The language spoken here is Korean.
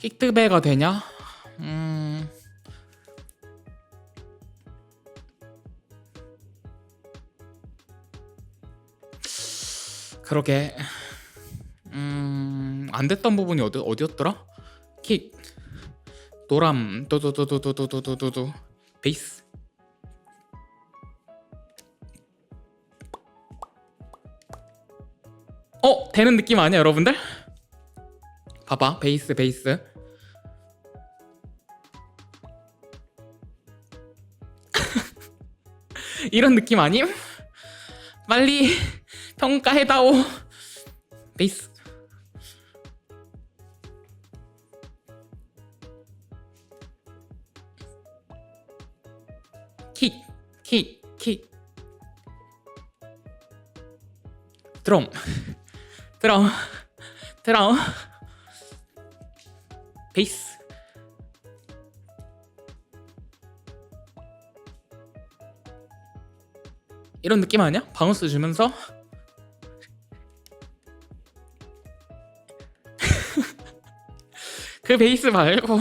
킥드배가 되냐? 음. 그러게. 음, 안 됐던 부분이 어디 어디였더라? 킥. 노람 도도도도도도도도도 베이스. 어, 되는 느낌 아니야, 여러분들? 봐봐, 베이스, 베이스. 이런 느낌 아님? 빨리 평가해다오. 베이스. 킥, 킥, 킥. 드럼, 드럼, 드럼. 베이스. 이런 느낌 아니야? 바운스 주면서 그 베이스 말고